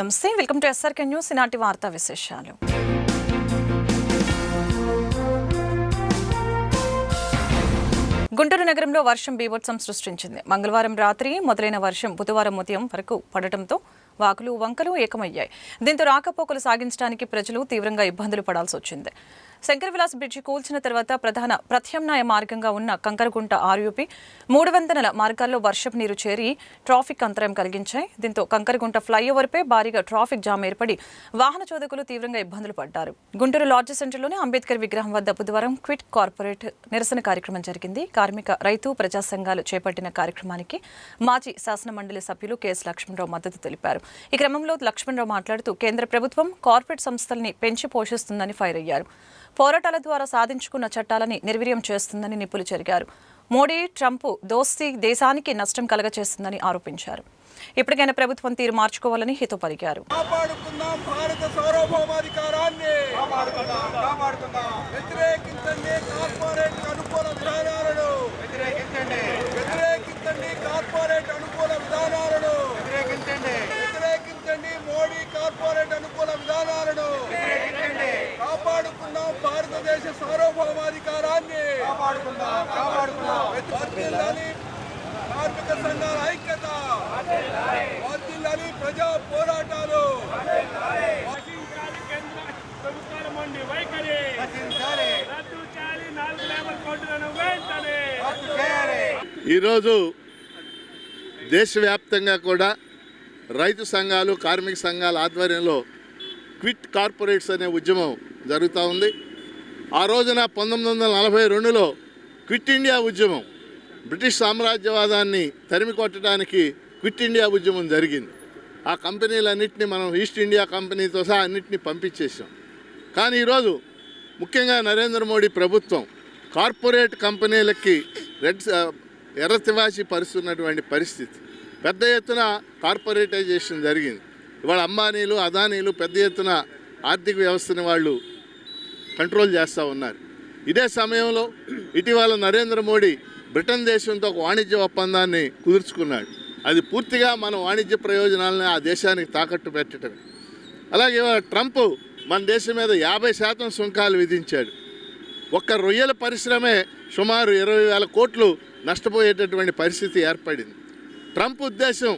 నమస్తే welcome to SRK news. ఈనాటి వార్తా విశేషాలు. గుంటూరు నగరంలో వర్షం బీభత్సం సృష్టించింది. మంగళవారం రాత్రి మొదలైన వర్షం బుధవారం ఉదయం వరకు పడటంతో వాకులు వంకలు ఏకమయ్యాయి. దీంతో రాకపోకలు సాగించడానికి ప్రజలు తీవ్రంగా ఇబ్బందులు పడాల్సి వచ్చింది. శంకరవిలాస్ బ్రిడ్జి కూల్చిన తర్వాత ప్రధాన ప్రత్యామ్నాయ మార్గంగా ఉన్న కంకరగుంట ఆర్యూపీ మూడు వందల మార్గాల్లో వర్షపు నీరు చేరి ట్రాఫిక్ అంతరాయం కలిగించాయి. దీంతో కంకరగుంట ఫ్లైఓవర్పై భారీగా ట్రాఫిక్ జామ్ ఏర్పడి వాహన చోదకులు తీవ్రంగా ఇబ్బందులు పడ్డారు. గుంటూరు లాడ్జ్ సెంటర్లోని అంబేద్కర్ విగ్రహం వద్ద బుధవారం క్విట్ కార్పొరేట్ నిరసన కార్యక్రమం జరిగింది. కార్మిక రైతు ప్రజా సంఘాలు చేపట్టిన కార్యక్రమానికి మాజీ శాసన మండలి సభ్యులు కెఎస్ లక్ష్మణరావు మద్దతు తెలిపారు. ఈ క్రమంలో లక్ష్మణరావు మాట్లాడుతూ కేంద్ర ప్రభుత్వం కార్పొరేట్ సంస్థల్ని పెంచి పోషిస్తుందని ఫైర్ అయ్యారు. పోరాటాల ద్వారా సాధించుకున్న చట్టాలని నిర్వీర్యం చేస్తుందని నిప్పులు చెరిగారు. మోడీ ట్రంప్ దోస్తీ దేశానికి నష్టం కలగచేస్తుందని ఆరోపించారు. ఇప్పటికైనా ప్రభుత్వం తీరు మార్చుకోవాలని హితో పలికారు. మోడీ కార్పొరేట్ అనుకూల విధానాలను. కాపాడుకుందాం భారతదేశ సార్వభౌమాధికారాన్ని. కార్మిక సంఘాల ఐక్యత వర్ధిల్లాలి ప్రజా పోరాటాలు. వైఖరి. ఈరోజు దేశవ్యాప్తంగా కూడా రైతు సంఘాలు కార్మిక సంఘాల ఆధ్వర్యంలో క్విట్ కార్పొరేట్స్ అనే ఉద్యమం జరుగుతూ ఉంది. ఆ రోజున పంతొమ్మిది వందల నలభై రెండులో క్విట్ ఇండియా ఉద్యమం బ్రిటిష్ సామ్రాజ్యవాదాన్ని తరిమి కొట్టడానికి క్విట్ ఇండియా ఉద్యమం జరిగింది. ఆ కంపెనీలన్నింటినీ మనం ఈస్ట్ ఇండియా కంపెనీతో సహా అన్నింటినీ పంపించేసాం కానీ ఈరోజు ముఖ్యంగా నరేంద్ర మోడీ ప్రభుత్వం కార్పొరేట్ కంపెనీలకి రెడ్ ఎర్ర తివాచి పరుస్తున్నటువంటి పరిస్థితి. పెద్ద ఎత్తున కార్పొరేటైజేషన్ జరిగింది. ఇవాళ అంబానీలు అదానీలు పెద్ద ఎత్తున ఆర్థిక వ్యవస్థని వాళ్ళు కంట్రోల్ చేస్తూ ఉన్నారు. ఇదే సమయంలో ఇటీవల నరేంద్ర మోడీ బ్రిటన్ దేశంతో ఒక వాణిజ్య ఒప్పందాన్ని కుదుర్చుకున్నాడు. అది పూర్తిగా మన వాణిజ్య ప్రయోజనాలని ఆ దేశానికి తాకట్టు పెట్టడమే అలాగే ట్రంప్ మన దేశం మీద యాభై శాతం సుంకాలు విధించాడు. ఒక్క రొయ్యల పరిశ్రమే సుమారు ఇరవై వేల కోట్లు నష్టపోయేటటువంటి పరిస్థితి ఏర్పడింది. ట్రంప్ ఉద్దేశం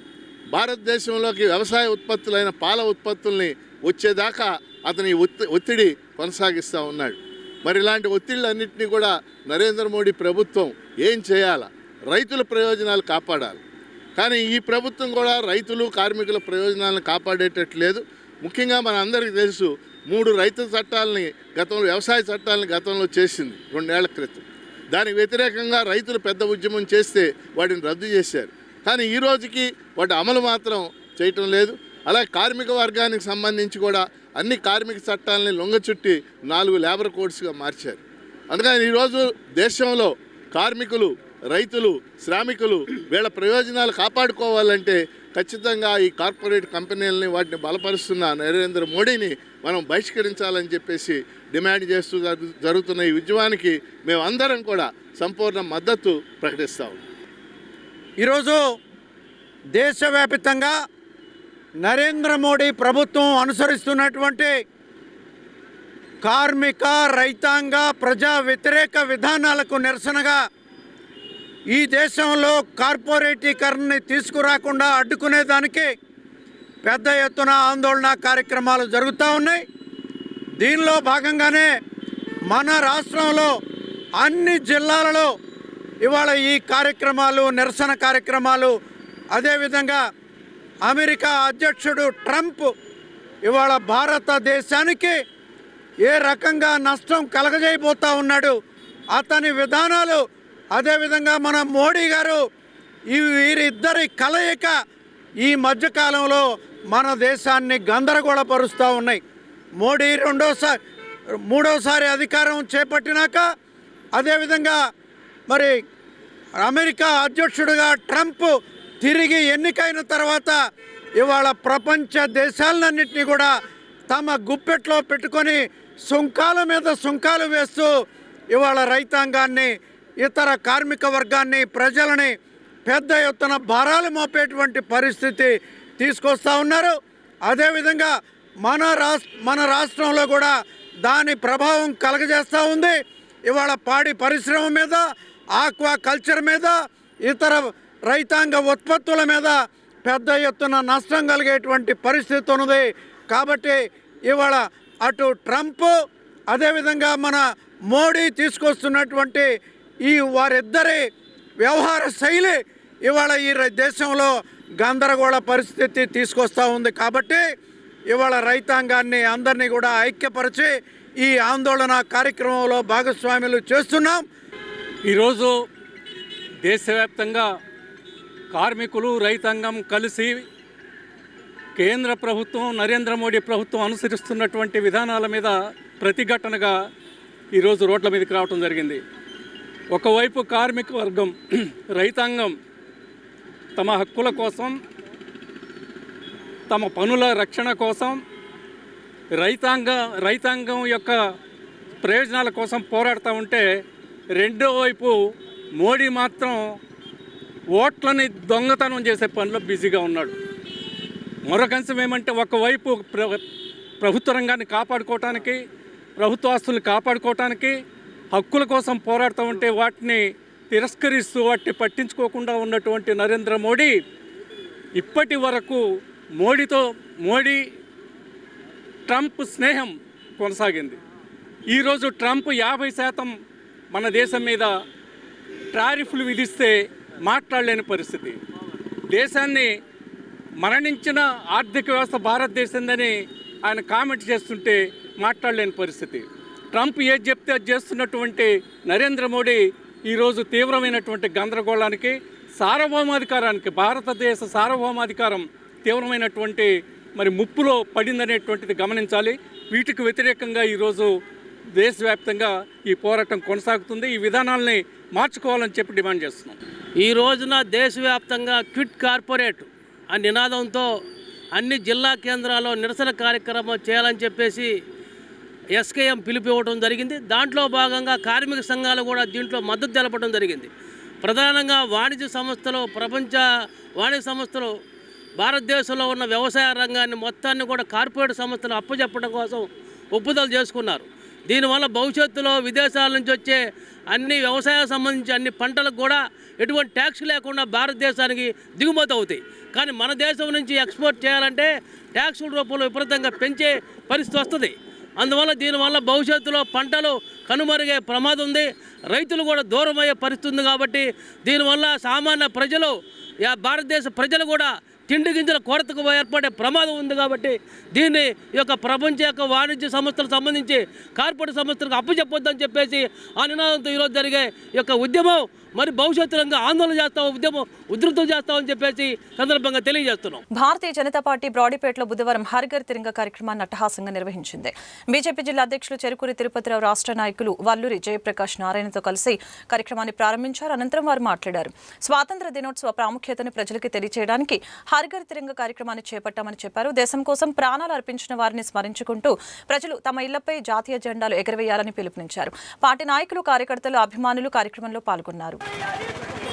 భారతదేశంలోకి వ్యవసాయ ఉత్పత్తులైన పాల ఉత్పత్తుల్ని వచ్చేదాకా అతని ఒత్తి ఒత్తిడి కొనసాగిస్తూ ఉన్నాడు. మరి ఇలాంటి ఒత్తిళ్ళన్నింటినీ కూడా నరేంద్ర మోడీ ప్రభుత్వం ఏం చేయాలా? రైతుల ప్రయోజనాలు కాపాడాలి. కానీ ఈ ప్రభుత్వం కూడా రైతులు కార్మికుల ప్రయోజనాలను కాపాడేటట్టు లేదు ముఖ్యంగా మన అందరికీ తెలుసు మూడు రైతు చట్టాలని గతంలో వ్యవసాయ చట్టాలని గతంలో చేసింది రెండేళ్ళ క్రితం. దానికి వ్యతిరేకంగా రైతులు పెద్ద ఉద్యమం చేస్తే వాటిని రద్దు చేశారు. కానీ ఈ రోజుకి వాటి అమలు మాత్రం చేయటం లేదు. అలాగే కార్మిక వర్గానికి సంబంధించి కూడా అన్ని కార్మిక చట్టాలని లొంగచుట్టి నాలుగు లేబర్ కోడ్స్గా మార్చారు. అందుకని ఈరోజు దేశంలో కార్మికులు రైతులు శ్రామికులు వీళ్ళ ప్రయోజనాలు కాపాడుకోవాలంటే ఖచ్చితంగా ఈ కార్పొరేట్ కంపెనీలని వాటిని బలపరుస్తున్న నరేంద్ర మోడీని మనం బహిష్కరించాలని చెప్పేసి డిమాండ్ చేస్తూ జరుగు- జరుగుతున్న ఈ ఉద్యమానికి మేమందరం కూడా సంపూర్ణ మద్దతు ప్రకటిస్తాం ఈరోజు దేశవ్యాప్తంగా నరేంద్ర మోడీ ప్రభుత్వం అనుసరిస్తున్నటువంటి కార్మిక రైతాంగ ప్రజా వ్యతిరేక విధానాలకు నిరసనగా ఈ దేశంలో కార్పొరేటీకరణని తీసుకురాకుండా అడ్డుకునేదానికి పెద్ద ఎత్తున ఆందోళన కార్యక్రమాలు జరుగుతూ ఉన్నాయి. దీనిలో భాగంగానే మన రాష్ట్రంలో అన్ని జిల్లాలలో ఇవాళ ఈ కార్యక్రమాలు నిరసన కార్యక్రమాలు అదేవిధంగా అమెరికా అధ్యక్షుడు ట్రంప్ ఇవాళ భారతదేశానికి ఏ రకంగా నష్టం కలగజేయబోతా ఉన్నాడు అతని విధానాలు అదేవిధంగా మన మోడీ గారు ఈ వీరిద్దరి కలయిక ఈ మధ్యకాలంలో మన దేశాన్ని గందరగోళపరుస్తూ ఉన్నాయి. మోడీ రెండోసారి మూడోసారి అధికారం చేపట్టినాక అదేవిధంగా మరి అమెరికా అధ్యక్షుడిగా ట్రంప్ తిరిగి ఎన్నికైన తర్వాత ఇవాళ ప్రపంచ దేశాలన్నింటినీ కూడా తమ గుప్పెట్లో పెట్టుకొని సుంకాల మీద సుంకాలు వేస్తూ ఇవాళ రైతాంగాన్ని ఇతర కార్మిక వర్గాన్ని ప్రజలని పెద్ద ఎత్తున భారాలు మోపేటువంటి పరిస్థితి తీసుకొస్తా ఉన్నారు. అదేవిధంగా మన రాష్ట్ర మన రాష్ట్రంలో కూడా దాని ప్రభావం కలగజేస్తూ ఉంది. ఇవాళ పాడి పరిశ్రమ మీద ఆక్వా కల్చర్ మీద ఇతర రైతాంగ ఉత్పత్తుల మీద పెద్ద ఎత్తున నష్టం కలిగేటువంటి పరిస్థితి ఉన్నది. కాబట్టి ఇవాళ అటు ట్రంప్ అదేవిధంగా మన మోడీ తీసుకొస్తున్నటువంటి ఈ వారిద్దరి వ్యవహార శైలి ఇవాళ ఈ దేశంలో గందరగోళ పరిస్థితి తీసుకొస్తూ ఉంది. కాబట్టి ఇవాళ రైతాంగాన్ని అందరినీ కూడా ఐక్యపరిచి ఈ ఆందోళన కార్యక్రమంలో భాగస్వాములు చేస్తున్నాం. ఈరోజు దేశవ్యాప్తంగా కార్మికులు రైతాంగం కలిసి కేంద్ర ప్రభుత్వం నరేంద్ర మోడీ ప్రభుత్వం అనుసరిస్తున్నటువంటి విధానాల మీద ప్రతిఘటనగా ఈరోజు రోడ్ల మీదకి రావడం జరిగింది. ఒకవైపు కార్మిక వర్గం రైతాంగం తమ హక్కుల కోసం తమ పనుల రక్షణ కోసం రైతాంగ రైతాంగం యొక్క ప్రయోజనాల కోసం పోరాడుతూ ఉంటే రెండో వైపు మోడీ మాత్రం ఓట్లని దొంగతనం చేసే పనిలో బిజీగా ఉన్నాడు. మరొక అంశం ఏమంటే ఒకవైపు ప్ర ప్రభుత్వ రంగాన్ని కాపాడుకోవటానికి ప్రభుత్వ ఆస్తుల్ని కాపాడుకోవటానికి హక్కుల కోసం పోరాడుతూ ఉంటే వాటిని తిరస్కరిస్తూ వాటిని పట్టించుకోకుండా ఉన్నటువంటి నరేంద్ర మోడీ ఇప్పటి వరకు మోడీతో మోడీ ట్రంప్ స్నేహం కొనసాగింది. ఈరోజు ట్రంప్ యాభై శాతం మన దేశం మీద టారిఫ్లు విధిస్తే మాట్లాడలేని పరిస్థితి. దేశాన్ని మరణించిన ఆర్థిక వ్యవస్థ భారతదేశందని ఆయన కామెంట్ చేస్తుంటే మాట్లాడలేని పరిస్థితి. ట్రంప్ ఏది చెప్తే అది చేస్తున్నటువంటి నరేంద్ర మోడీ ఈరోజు తీవ్రమైనటువంటి గందరగోళానికి సార్వభౌమాధికారానికి భారతదేశ సార్వభౌమాధికారం తీవ్రమైనటువంటి మరి ముప్పులో పడిందనేటువంటిది గమనించాలి. వీటికి వ్యతిరేకంగా ఈరోజు దేశవ్యాప్తంగా ఈ పోరాటం కొనసాగుతుంది. ఈ విధానాల్ని మార్చుకోవాలని చెప్పి డిమాండ్ చేస్తున్నాం. ఈ రోజున దేశవ్యాప్తంగా క్విట్ కార్పొరేట్ ఆ నినాదంతో అన్ని జిల్లా కేంద్రాల్లో నిరసన కార్యక్రమం చేయాలని చెప్పేసి ఎస్కేఎం పిలుపు ఇవ్వడం జరిగింది. దాంట్లో భాగంగా కార్మిక సంఘాలు కూడా దీంట్లో మద్దతు తెలపడం జరిగింది. ప్రధానంగా వాణిజ్య సంస్థలు ప్రపంచ వాణిజ్య సంస్థలు భారతదేశంలో ఉన్న వ్యవసాయ రంగాన్ని మొత్తాన్ని కూడా కార్పొరేట్ సంస్థలు అప్పచెప్పడం కోసం ఒప్పుదల చేసుకున్నారు. దీనివల్ల భవిష్యత్తులో విదేశాల నుంచి వచ్చే అన్ని వ్యవసాయం సంబంధించి అన్ని పంటలకు కూడా ఎటువంటి ట్యాక్స్ లేకుండా భారతదేశానికి దిగుమతి అవుతాయి. కానీ మన దేశం నుంచి ఎక్స్పోర్ట్ చేయాలంటే ట్యాక్సుల రూపంలో విపరీతంగా పెంచే పరిస్థితి వస్తుంది. అందువల్ల దీనివల్ల భవిష్యత్తులో పంటలు కనుమరుగే ప్రమాదం ఉంది. రైతులు కూడా దూరం అయ్యే పరిస్థితి ఉంది కాబట్టి దీనివల్ల సామాన్య ప్రజలు యా భారతదేశ ప్రజలు కూడా తిండి గింజల కొరతకు ఏర్పడే ప్రమాదం ఉంది కాబట్టి దీన్ని ఈ యొక్క ప్రపంచ యొక్క వాణిజ్య సంస్థలకు సంబంధించి కార్పొరేట్ సంస్థలకు అప్పచెప్పొద్దని చెప్పేసి ఆ నినాదంతో ఈరోజు జరిగే ఈ యొక్క ఉద్యమం మరి భవిష్యత్తులో ఆందోళన చేస్తాం ఉద్యమం ఉధృతం చేస్తామని చెప్పేసి సందర్భంగా తెలియజేస్తున్నాం. భారతీయ జనతా పార్టీ బ్రాడీపేటలో బుధవారం హరిగర్ తిరంగ కార్యక్రమాన్ని అట్టహాసంగా నిర్వహించింది. బీజేపీ జిల్లా అధ్యక్షులు చెరుకూరి తిరుపతిరావు రాష్ట్ర నాయకులు వల్లూరి జయప్రకాష్ నారాయణతో కలిసి కార్యక్రమాన్ని ప్రారంభించారు. అనంతరం వారు మాట్లాడారు. స్వాతంత్ర దినోత్సవ ప్రాముఖ్యతను ప్రజలకి తెలియజేయడానికి హరిగర్ తిరంగ కార్యక్రమాన్ని చేపట్టామని చెప్పారు. దేశం కోసం ప్రాణాలు అర్పించిన వారిని స్మరించుకుంటూ ప్రజలు తమ ఇళ్ళపై జాతీయ జెండాలు ఎగరవేయాలని పిలుపునిచ్చారు. పార్టీ నాయకులు కార్యకర్తలు అభిమానులు కార్యక్రమంలో పాల్గొన్నారు. We are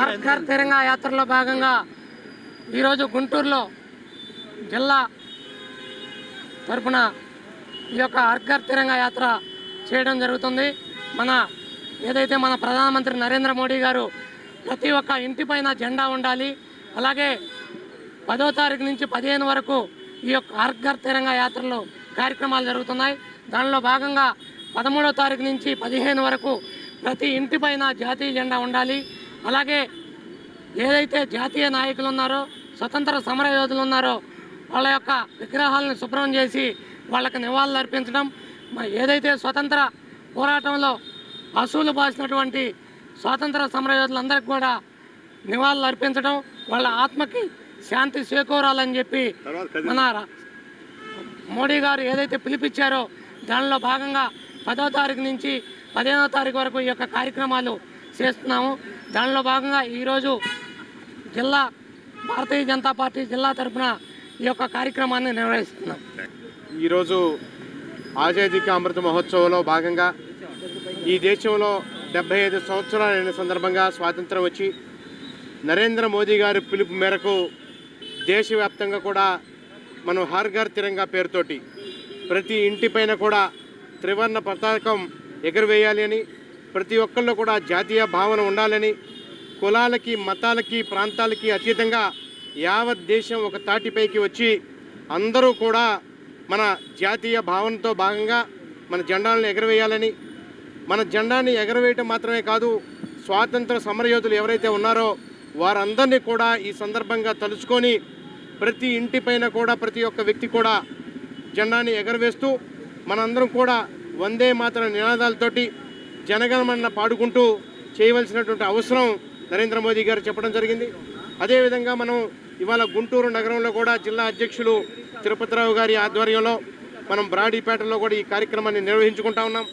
హర్ఘర్ తిరంగా యాత్రలో భాగంగా ఈరోజు గుంటూరులో జిల్లా తరపున ఈ యొక్క హర్ఘర్ తిరంగా యాత్ర చేయడం జరుగుతుంది. మన ఏదైతే మన ప్రధానమంత్రి నరేంద్ర మోడీ గారు ప్రతి ఒక్క ఇంటిపైన జెండా ఉండాలి అలాగే పదో తారీఖు నుంచి పదిహేను వరకు ఈ యొక్క హర్ఘర్ తిరంగా యాత్రలో కార్యక్రమాలు జరుగుతున్నాయి. దానిలో భాగంగా పదమూడో తారీఖు నుంచి పదిహేను వరకు ప్రతి ఇంటిపైన జాతీయ జెండా ఉండాలి. అలాగే ఏదైతే జాతీయ నాయకులు ఉన్నారో స్వతంత్ర సమర యోధులు ఉన్నారో వాళ్ళ యొక్క విగ్రహాలను శుభ్రం చేసి వాళ్ళకి నివాళులు అర్పించడం ఏదైతే స్వతంత్ర పోరాటంలో అసూలు బాసినటువంటి స్వాతంత్ర సమర యోధులందరికీ కూడా నివాళులు అర్పించడం వాళ్ళ ఆత్మకి శాంతి చేకూరాలని చెప్పి మన మోడీ గారు ఏదైతే పిలిపించారో దానిలో భాగంగా పదో తారీఖు నుంచి పదిహేనో తారీఖు వరకు ఈ యొక్క కార్యక్రమాలు చేస్తున్నాము. దానిలో భాగంగా ఈరోజు జిల్లా భారతీయ జనతా పార్టీ జిల్లా తరఫున ఈ యొక్క కార్యక్రమాన్ని నిర్వహిస్తున్నాం. ఈరోజు ఆజాదీకి అమృత మహోత్సవంలో భాగంగా ఈ దేశంలో డెబ్బై ఐదు సంవత్సరాలైన సందర్భంగా స్వాతంత్రం వచ్చి నరేంద్ర మోదీ గారి పిలుపు మేరకు దేశవ్యాప్తంగా కూడా మనం హర్ ఘర్ తిరంగా పేరుతోటి ప్రతి ఇంటిపైన కూడా త్రివర్ణ పతాకం ఎగురవేయాలి అని ప్రతి ఒక్కళ్ళు కూడా జాతీయ భావన ఉండాలని కులాలకి మతాలకి ప్రాంతాలకి అతీతంగా యావత్ దేశం ఒక తాటిపైకి వచ్చి అందరూ కూడా మన జాతీయ భావనతో భాగంగా మన జెండాలను ఎగరవేయాలని మన జెండాని ఎగరవేయటం మాత్రమే కాదు స్వాతంత్ర సమరయోధులు ఎవరైతే ఉన్నారో వారందరినీ కూడా ఈ సందర్భంగా తలుచుకొని ప్రతి ఇంటిపైన కూడా ప్రతి ఒక్క వ్యక్తి కూడా జెండాని ఎగరవేస్తూ మనందరం కూడా వందే మాత్రం నినాదాలతోటి జనగణమన్న పాడుకుంటూ చేయవలసినటువంటి అవసరం నరేంద్ర మోదీ గారు చెప్పడం జరిగింది. అదేవిధంగా మనం ఇవాళ గుంటూరు నగరంలో కూడా జిల్లా అధ్యక్షులు తిరుపతిరావు గారి ఆధ్వర్యంలో మనం బ్రాడీపేటలో కూడా ఈ కార్యక్రమాన్ని నిర్వహించుకుంటా ఉన్నాం.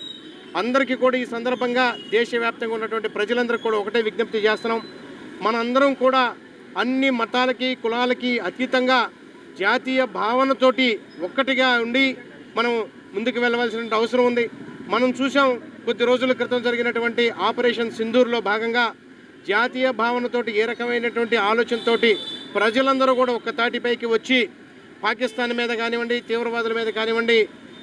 అందరికీ కూడా ఈ సందర్భంగా దేశవ్యాప్తంగా ఉన్నటువంటి ప్రజలందరికీ కూడా ఒకటే విజ్ఞప్తి చేస్తున్నాం. మనందరం కూడా అన్ని మతాలకి కులాలకి అతీతంగా జాతీయ భావనతోటి ఒక్కటిగా ఉండి మనం ముందుకు వెళ్ళవలసిన అవసరం ఉంది. మనం చూసాం కొద్ది రోజుల క్రితం జరిగినటువంటి ఆపరేషన్ సింధూర్లో భాగంగా జాతీయ భావనతోటి ఏ రకమైనటువంటి ఆలోచనతోటి ప్రజలందరూ కూడా ఒక్క తాటిపైకి వచ్చి పాకిస్తాన్ మీద కానివ్వండి తీవ్రవాదుల మీద కానివ్వండి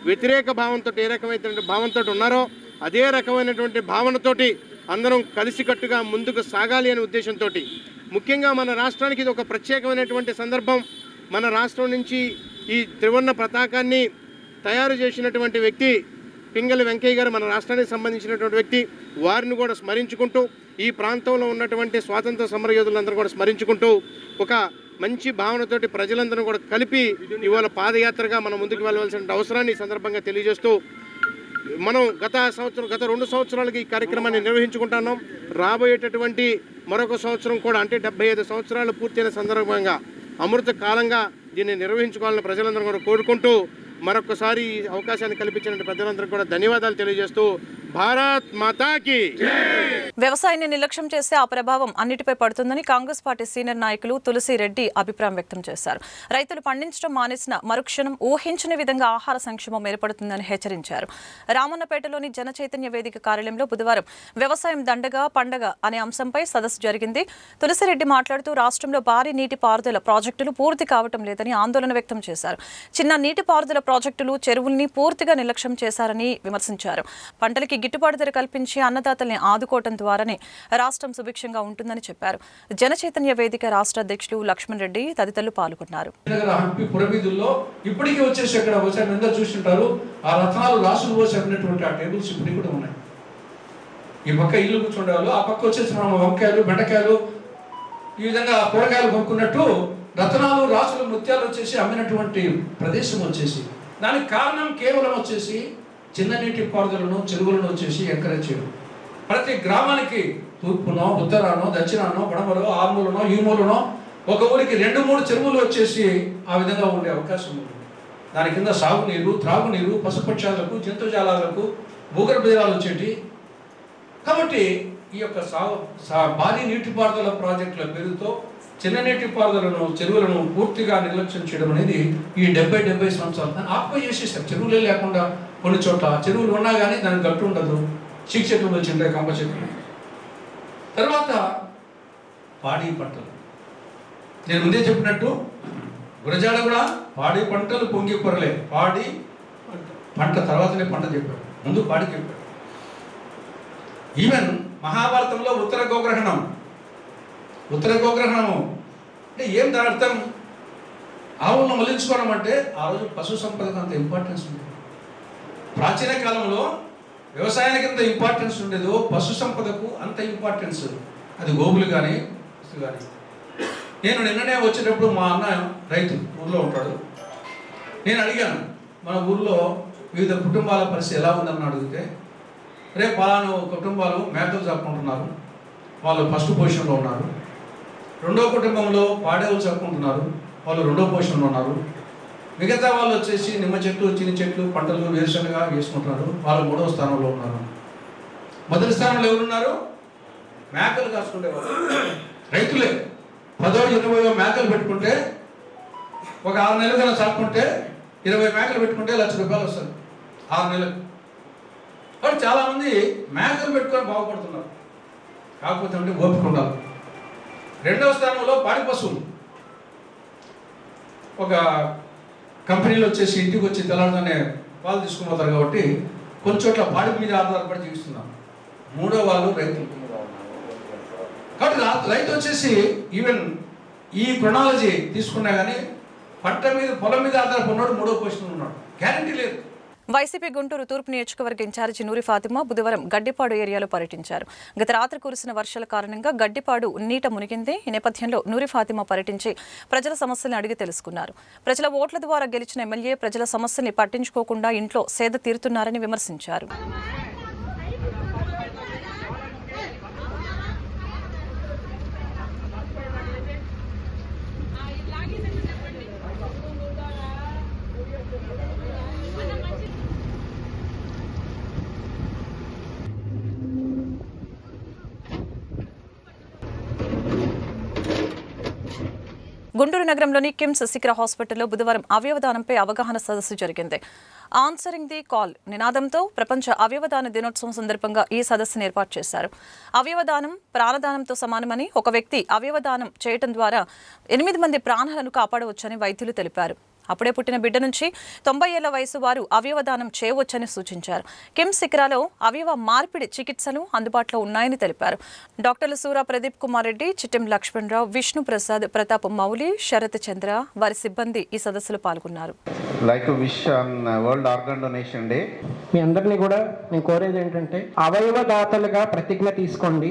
వ్యతిరేక భావంతో ఏ రకమైనటువంటి భావంతో ఉన్నారో అదే రకమైనటువంటి భావనతోటి అందరం కలిసికట్టుగా ముందుకు సాగాలి అనే ఉద్దేశంతో ముఖ్యంగా మన రాష్ట్రానికి ఇది ఒక ప్రత్యేకమైనటువంటి సందర్భం. మన రాష్ట్రం నుంచి ఈ త్రివర్ణ పతాకాన్ని తయారు చేసినటువంటి వ్యక్తి పింగళి వెంకయ్య గారు మన రాష్ట్రానికి సంబంధించినటువంటి వ్యక్తి. వారిని కూడా స్మరించుకుంటూ ఈ ప్రాంతంలో ఉన్నటువంటి స్వాతంత్ర సమరయోధులందరూ కూడా స్మరించుకుంటూ ఒక మంచి భావనతోటి ప్రజలందరూ కూడా కలిపి ఇవాళ పాదయాత్రగా మనం ముందుకు వెళ్ళవలసిన అవసరాన్ని ఈ సందర్భంగా తెలియజేస్తూ మనం గత సంవత్సరం గత రెండు సంవత్సరాలకి ఈ కార్యక్రమాన్ని నిర్వహించుకుంటున్నాం. రాబోయేటటువంటి మరొక సంవత్సరం కూడా అంటే డెబ్బై ఐదు సంవత్సరాలు పూర్తయిన సందర్భంగా అమృత కాలంగా దీన్ని నిర్వహించుకోవాలని ప్రజలందరూ కూడా కోరుకుంటూ మరొకసారి అవకాశాన్ని కల్పించిన ప్రజలందరికీ కూడా ధన్యవాదాలు తెలియజేస్తూ భారత్ మాతాకి. వ్యవసాయాన్ని నిర్లక్ష్యం చేస్తే ఆ ప్రభావం అన్నిటిపై పడుతుందని కాంగ్రెస్ పార్టీ సీనియర్ నాయకులు తులసి రెడ్డి అభిప్రాయం వ్యక్తం చేశారు. రైతులు పండించడం మానేసిన మరుక్షణం ఊహించని విధంగా ఆహార సంక్షేమం ఏర్పడుతుందని హెచ్చరించారు. రామన్నపేటలోని జన చైతన్య వేదిక కార్యాలయంలో బుధవారం వ్యవసాయం దండగా పండగ అనే అంశంపై సదస్సు జరిగింది. తులసిరెడ్డి మాట్లాడుతూ రాష్ట్రంలో భారీ నీటిపారుదల ప్రాజెక్టులు పూర్తి కావటం లేదని ఆందోళన వ్యక్తం చేశారు. చిన్న నీటిపారుదల ప్రాజెక్టులు చెరువుల్ని పూర్తిగా నిర్లక్ష్యం చేశారని విమర్శించారు. పంటలకి గిట్టుబాటు ధర కల్పించి అన్నదాతల్ని ఆదుకోవటం ద్వారానే రాష్ట్రం సుభిక్షంగా ఉంటుందని చెప్పారు. జనచైతన్య వేదిక రాష్ట్ర అధ్యక్షులు లక్ష్మణ్ రెడ్డి తదితరులు పాల్గొన్నారు. ఇప్పటికీ వచ్చేసి ఇక్కడ ఒకసారి అందరూ చూస్తుంటారు ఆ రత్నాలు రాసులు పోసి అమ్మినటువంటి ఆ టేబుల్స్ ఇప్పటికి కూడా ఉన్నాయి. ఈ పక్క ఇల్లు కూర్చుండేవాళ్ళు ఆ పక్క వచ్చేసి మనం వంకాయలు బెండకాయలు ఈ విధంగా కూరగాయలు కొనుక్కున్నట్టు రతనాలు రాసులు ముత్యాలు వచ్చేసి అమ్మినటువంటి ప్రదేశం వచ్చేసి దానికి కారణం కేవలం వచ్చేసి చిన్న నీటి పారుదలను చెరువులను వచ్చేసి ఎంకరేజ్ చేయడం. ప్రతి గ్రామానికి తూర్పునో ఉత్తరానో దక్షిణానో పడమరో ఆర్మూలనో ఈమూలనో ఒక ఊరికి రెండు మూడు చెరువులు వచ్చేసి ఆ విధంగా ఉండే అవకాశం ఉంది. దాని కింద సాగునీరు త్రాగునీరు పశుపక్షాలకు జంతుజాలాలకు భూగర్భ జలాలు వచ్చేటి. కాబట్టి ఈ యొక్క సాగు సా- భారీ నీటిపారుదల ప్రాజెక్టుల పేరుతో చిన్న నీటిపారుదలను చెరువులను పూర్తిగా నిర్లక్ష్యం చేయడం అనేది ఈ డెబ్బై డెబ్బై సంవత్సరాలు. దాన్ని ఆక్యుపై చేసేసారు. చెరువులే లేకుండా కొన్ని చోట్ల చెరువులు ఉన్నా కానీ దానికి గట్టు ఉండదు. చీక చెట్లు వచ్చింటాయి కంప చెట్లు తర్వాత పాడి పంటలు. నేను ముందే చెప్పినట్టు గురజాడ కూడా పాడి పంటలు పొంగి పొరలే పాడి పంట తర్వాతనే పంట చెప్పాడు ముందు పాడి చెప్పాడు ఈవెన్ మహాభారతంలో ఉత్తర గోగ్రహణం. ఉత్తర గోగ్రహణము అంటే ఏం దాని అర్థం? ఆవులను మళ్ళించుకోవడం అంటే ఆ రోజు పశు సంపదకు అంత ఇంపార్టెన్స్ ఉండేది. ప్రాచీన కాలంలో వ్యవసాయానికి ఎంత ఇంపార్టెన్స్ ఉండేదో పశు సంపదకు అంత ఇంపార్టెన్స్ అది గోవులు కానీ కానీ నేను నిన్ననే వచ్చేటప్పుడు మా అన్న రైతు ఊర్లో ఉంటాడు. నేను అడిగాను మన ఊర్లో వివిధ కుటుంబాల పరిస్థితి ఎలా ఉందని అడిగితే రేపు పలాను కుటుంబాలు మేకలు చెప్పుకుంటున్నారు వాళ్ళు ఫస్ట్ పొజిషన్లో ఉన్నారు. రెండో కుటుంబంలో పాడేవులు చెప్పుకుంటున్నారు వాళ్ళు రెండో పొజిషన్లో ఉన్నారు. మిగతా వాళ్ళు వచ్చేసి నిమ్మ చెట్లు చిన్న చెట్లు పంటలు వేరుశనగా వేసుకుంటున్నారు. వాళ్ళు మూడవ స్థానంలో ఉన్నారు. మొదటి స్థానంలో ఎవరున్నారు? మేకలు కాసుకునే వాళ్ళు. రైతులే. పదో ఇరవయో మేకలు పెట్టుకుంటే ఒక ఆరు నెలలు కన్నా చాపుకుంటే ఇరవై మేకలు పెట్టుకుంటే లక్ష రూపాయలు వస్తుంది. ఆరు నెలలు. కాబట్టి చాలామంది మేకలు పెట్టుకొని బాగుపడుతున్నారు. కాకపోతే అంటే ఓపిక ఉండాలి. రెండవ స్థానంలో పాడి పశువులు ఒక కంపెనీలో వచ్చేసి ఇంటికి వచ్చి తెల్లారుగానే పాలు తీసుకుని పోతారు కాబట్టి కొన్ని చోట్ల పాడి మీద ఆధారపడి జీవిస్తున్నాం మూడో వాళ్ళు రైతులు. కాబట్టి రైతు వచ్చేసి ఈవెన్ ఈ క్రొనాలజీ తీసుకున్నా కానీ పంట మీద పొలం మీద ఆధారపడినాడు మూడో పొజిషన్ ఉన్నాడు. గ్యారంటీ లేదు. వైసీపీ గుంటూరు తూర్పు నియోజకవర్గ ఇన్ఛార్జి నూరి ఫాతిమా బుధవారం గడ్డిపాడు ఏరియాలో పర్యటించారు. గత రాత్రి కురిసిన వర్షాల కారణంగా గడ్డిపాడు నీట మునిగింది. ఈ నేపథ్యంలో నూరి ఫాతిమా పర్యటించి ప్రజల సమస్యలను అడిగి తెలుసుకున్నారు. ప్రజల ఓట్ల ద్వారా గెలిచిన ఎమ్మెల్యే ప్రజల సమస్యల్ని పట్టించుకోకుండా ఇంట్లో సేద తీరుతున్నారని విమర్శించారు. గుంటూరు నగరంలోని కిమ్స్ శిఖర హాస్పిటల్లో బుధవారం అవయవదానంపై అవగాహన సదస్సు జరిగింది. ఆన్సరింగ్ ది కాల్ నినాదంతో ప్రపంచ అవయవదాన దినోత్సవం సందర్భంగా ఈ సదస్సును ఏర్పాటు చేశారు. అవయవదానం ప్రాణదానంతో సమానమని ఒక వ్యక్తి అవయవదానం చేయటం ద్వారా ఎనిమిది మంది ప్రాణాలను కాపాడవచ్చని వైద్యులు తెలిపారు. అప్పుడే పుట్టిన బిడ్డ నుంచి తొంభై ఏళ్ళ వయసు వారు అవయవదానం చేయవచ్చని సూచించారు. కిమ్స్ శిఖరాలో అవయవ మార్పిడి చికిత్సలు అందుబాటులో ఉన్నాయని తెలిపారు. డాక్టర్లు సూరా ప్రదీప్ కుమార్ రెడ్డి చిట్టెం లక్ష్మణరావు విష్ణు ప్రసాద్ ప్రతాప్ మౌలి శరత్ చంద్ర వారి సిబ్బంది ఈ సదస్సులో పాల్గొన్నారు. Like wish world organ donation day. మీ అందరినీ కూడా నేను కోరేది ఏంటంటే అవయవదాతలుగా ప్రతిజ్ఞ తీసుకోండి.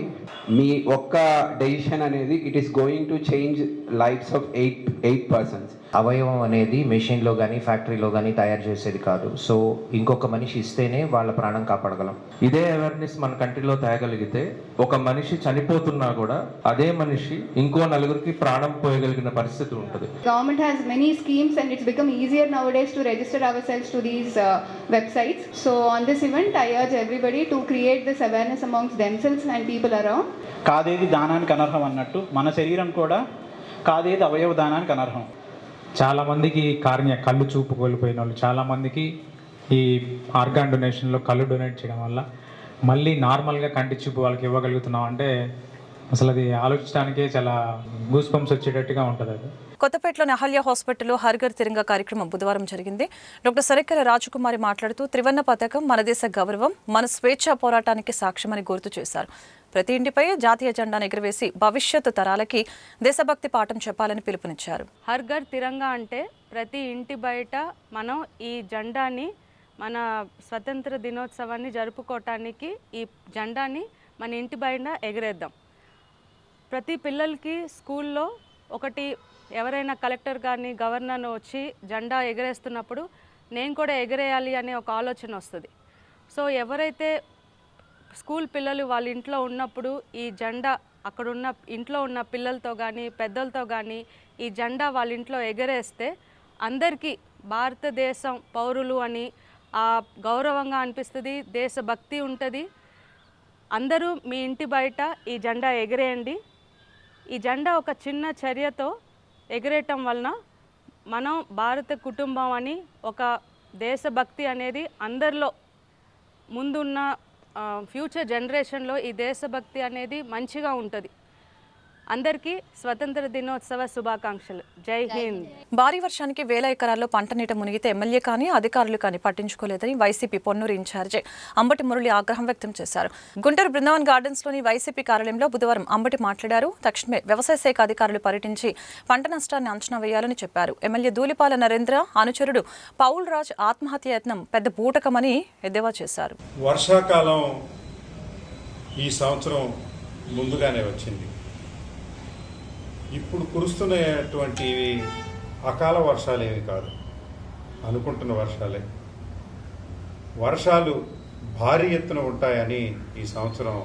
మీ ఒక్క డెసిషన్ అనేది it is going to change lives of eight eight persons అవయవం అనేది మెషిన్లో కానీ ఫ్యాక్టరీలో కానీ తయారు చేసేది కాదు. సో ఇంకొక మనిషి ఇస్తేనే వాళ్ళ ప్రాణం కాపాడగలం. ఇదే అవేర్నెస్ మన కంట్రీలో తేగలిగితే ఒక మనిషి చనిపోతున్నా కూడా అదే మనిషి ఇంకో నలుగురికి ప్రాణం పోయగలిగిన పరిస్థితి ఉంటుంది. Government has many schemes and it's become easier now days to register ourselves to these websites so on this event I urge everybody to create this awareness amongst themselves and people around కాదేది దానానికి అనర్హం అన్నట్టు మన శరీరం కూడా కాదేది అవయవ దానానికి అనర్హం. చాలామందికి కార్య కళ్ళు చూపు కోల్పోయిన వాళ్ళు చాలామందికి ఈ ఆర్గాన్ డొనేషన్లో కళ్ళు డొనేట్ చేయడం వల్ల మళ్ళీ నార్మల్గా కంటి చూపు వాళ్ళకి ఇవ్వగలుగుతున్నాం. అంటే అసలు అది ఆలోచించడానికే చాలా గూస్ పంప్స్ వచ్చేటట్టుగా ఉంటుంది అది. కొత్తపేటలోని అహల్య హాస్పిటల్లో హర్ఘర్ తిరంగ కార్యక్రమం బుధవారం జరిగింది. డాక్టర్ సరికర రాజకుమారి మాట్లాడుతూ త్రివర్ణ పథకం మన దేశ గౌరవం మన స్వేచ్ఛ పోరాటానికి సాక్ష్యమని గుర్తు చేశారు. ప్రతి ఇంటిపై జాతీయ జెండాను ఎగురవేసి భవిష్యత్తు తరాలకి దేశభక్తి పాఠం చెప్పాలని పిలుపునిచ్చారు. హర్ ఘర్ తిరంగా అంటే ప్రతి ఇంటి బయట మనం ఈ జెండాని మన స్వతంత్ర దినోత్సవాన్ని జరుపుకోవటానికి ఈ జెండాని మన ఇంటి బయట ఎగరేద్దాం. ప్రతి పిల్లలకి స్కూల్లో ఒకటి ఎవరైనా కలెక్టర్ కానీ గవర్నర్ వచ్చి జెండా ఎగరేస్తున్నప్పుడు నేను కూడా ఎగరేయాలి అనే ఒక ఆలోచన వస్తుంది. సో ఎవరైతే స్కూల్ పిల్లలు వాళ్ళ ఇంట్లో ఉన్నప్పుడు ఈ జెండా అక్కడ ఉన్న ఇంట్లో ఉన్న పిల్లలతో కానీ పెద్దలతో కానీ ఈ జెండా వాళ్ళ ఇంట్లో ఎగరేస్తే అందరికీ భారతదేశం పౌరులు అని ఆ గౌరవంగా అనిపిస్తుంది దేశభక్తి ఉంటుంది. అందరూ మీ ఇంటి బయట ఈ జెండా ఎగరేయండి. ఈ జెండా ఒక చిన్న చర్యతో ఎగరేయటం వలన మనం భారత కుటుంబం అని ఒక దేశభక్తి అనేది అందరిలో ముందున్న ఫ్యూచర్ జనరేషన్లో ఈ దేశభక్తి అనేది మంచిగా ఉంటుంది. అందరికీ స్వతంత్ర దినోత్సవ శుభాకాంక్షలు. జై హింద్. భారీ వర్షానికి వేల ఎకరాల్లో పంట నీట మునిగితే ఎమ్మెల్యే కానీ అధికారులు కానీ పట్టించుకోలేదని వైసీపీ పొన్నూరు ఇన్ఛార్జి అంబటి మురళి ఆగ్రహం వ్యక్తం చేశారు. గుంటూరు బృందావన్ గార్డెన్స్లోని వైసీపీ కార్యాలయంలో బుధవారం అంబటి మాట్లాడారు. తక్షణమే వ్యవసాయ శాఖ అధికారులు పర్యటించి పంట నష్టాన్ని అంచనా వేయాలని చెప్పారు. ఎమ్మెల్యే దూలిపాల నరేంద్ర అనుచరుడు పౌల్ రాజ్ ఆత్మహత్య యత్నం పెద్ద బూటకమని ఎద్దేవా చేశారు. వర్షాకాలం ఈ సంవత్సరం ముందుగానే వచ్చింది. ఇప్పుడు కురుస్తున్నటువంటి అకాల వర్షాలేమి కాదు. అనుకుంటున్న వర్షాలే. వర్షాలు భారీ ఎత్తున ఉంటాయని ఈ సంవత్సరం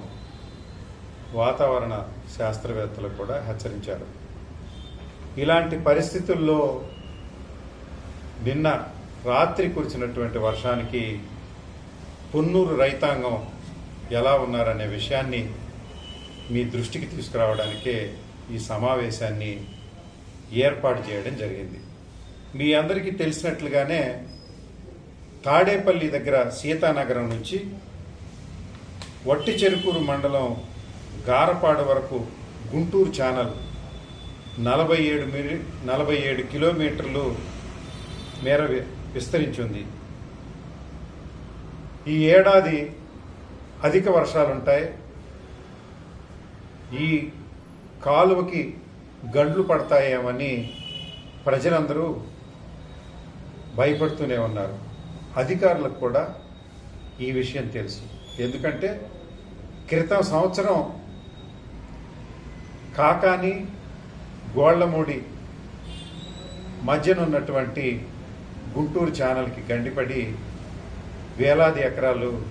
వాతావరణ శాస్త్రవేత్తలు కూడా హెచ్చరించారు. ఇలాంటి పరిస్థితుల్లో నిన్న రాత్రి కురిచినటువంటి వర్షానికి పొన్నూరు రైతాంగం ఎలా ఉన్నారనే విషయాన్ని మీ దృష్టికి తీసుకురావడానికే ఈ సమావేశాన్ని ఏర్పాటు చేయడం జరిగింది. మీ అందరికీ తెలిసినట్లుగానే తాడేపల్లి దగ్గర సీతానగరం నుంచి వట్టి చెరుకూరు మండలం గారపాడ వరకు గుంటూరు ఛానల్ నలభై ఏడు మి నలభై ఏడు కిలోమీటర్లు మేర వి- ఈ ఏడాది అధిక వర్షాలుంటాయి. ఈ కాలువకి గండ్లు పడతాయేమని ప్రజలందరూ భయపడుతూనే ఉన్నారు. అధికారులకు కూడా ఈ విషయం తెలుసు. ఎందుకంటే క్రితం సంవత్సరం కాకాని గోళ్ళమూడి మధ్యనున్నటువంటి గుంటూరు ఛానల్కి గండిపడి వేలాది ఎకరాలు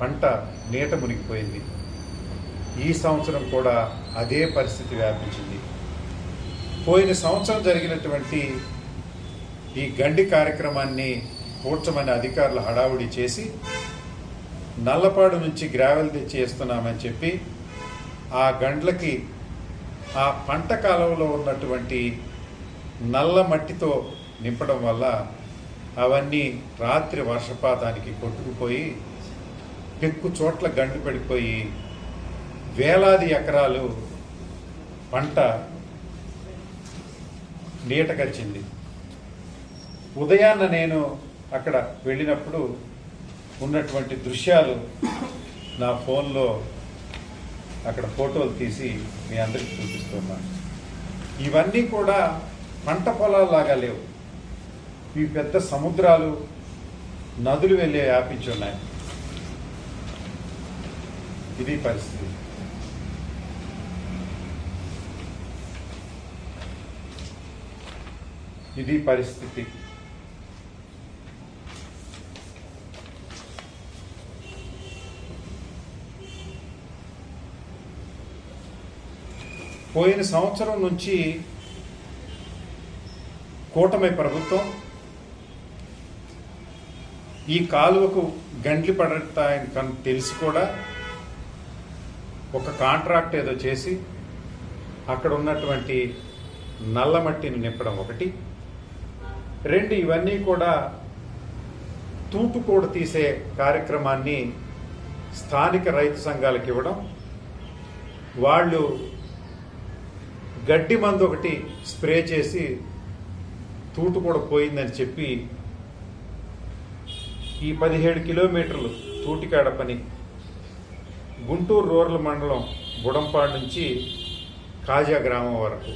పంట నీట మునిగిపోయింది. ఈ సంవత్సరం కూడా అదే పరిస్థితి వ్యాపించింది. పోయిన సంవత్సరం జరిగినటువంటి ఈ గండి కార్యక్రమాన్ని పూడ్చమని అధికారులు హడావుడి చేసి నల్లపాడు నుంచి గ్రావెల్ తెచ్చి వేస్తున్నామని చెప్పి ఆ గండ్లకి ఆ పంట కాలంలో ఉన్నటువంటి నల్ల మట్టితో నింపడం వల్ల అవన్నీ రాత్రి వర్షపాతానికి కొట్టుకుపోయి పెక్కు చోట్ల గండు పడిపోయి వేలాది ఎకరాలు పంట నీటకచ్చింది. ఉదయాన్న నేను అక్కడ వెళ్ళినప్పుడు ఉన్నటువంటి దృశ్యాలు నా ఫోన్లో అక్కడ ఫోటోలు తీసి మీ అందరికీ చూపిస్తున్నాను ఇవన్నీ కూడా పంట పొలాల్లాగా లేవు. ఇవి పెద్ద సముద్రాలు నదులు వెళ్ళే వ్యాపించి ఉన్నాయి. ఇది పరిస్థితి. ఇది పరిస్థితి. పోయిన సంవత్సరం నుంచి కూటమి ప్రభుత్వం ఈ కాలువకు గండ్లు పడతాయని కను తెలిసి కూడా ఒక కాంట్రాక్ట్ ఏదో చేసి అక్కడ ఉన్నటువంటి నల్ల మట్టిని నింపడం ఒకటి. రెండు ఇవన్నీ కూడా తూటుకోడు తీసే కార్యక్రమాన్ని స్థానిక రైతు సంఘాలకు ఇవ్వడం. వాళ్ళు గడ్డి మందు ఒకటి స్ప్రే చేసి తూటు కూడా పోయిందని చెప్పి ఈ పదిహేడు కిలోమీటర్లు తూటికాడ పని. గుంటూరు రూరల్ మండలం బుడంపాడు నుంచి కాజా గ్రామం వరకు.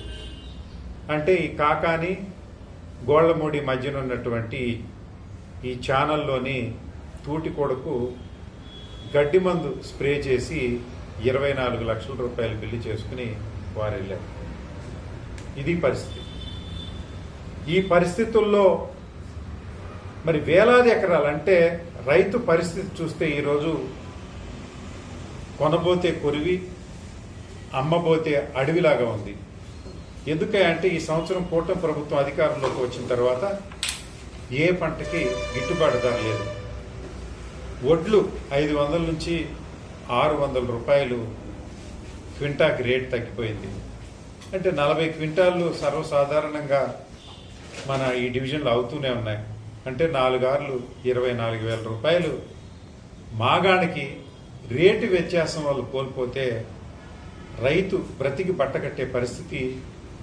అంటే ఈ కాకాని గోళ్ళమూడి మధ్యన ఉన్నటువంటి ఈ ఛానల్లోని తూటి కొడుకు గడ్డి మందు స్ప్రే చేసి ఇరవై నాలుగు లక్షల రూపాయలు బిల్లు చేసుకుని వారు వెళ్ళారు ఇది పరిస్థితి. ఈ పరిస్థితుల్లో మరి వేలాది ఎకరాలు అంటే రైతు పరిస్థితి చూస్తే ఈరోజు కొనబోతే కొరివి అమ్మబోతే అడవిలాగా ఉంది. ఎందుకంటే ఈ సంవత్సరం కూటమి ప్రభుత్వం అధికారంలోకి వచ్చిన తర్వాత ఏ పంటకి గిట్టుబాటు ధర లేదు. వడ్లు ఐదు వందల నుంచి ఆరు వందల రూపాయలు క్వింటాకి రేట్ తగ్గిపోయింది. అంటే నలభై క్వింటాళ్ళు సర్వసాధారణంగా మన ఈ డివిజన్లు అవుతూనే ఉన్నాయి. అంటే నాలుగార్లు ఇరవై నాలుగు వేల రూపాయలు. మాగాణికి రేటు వ్యత్యాసం వాళ్ళు కోల్పోతే రైతు బ్రతికి బట్టకట్టే పరిస్థితి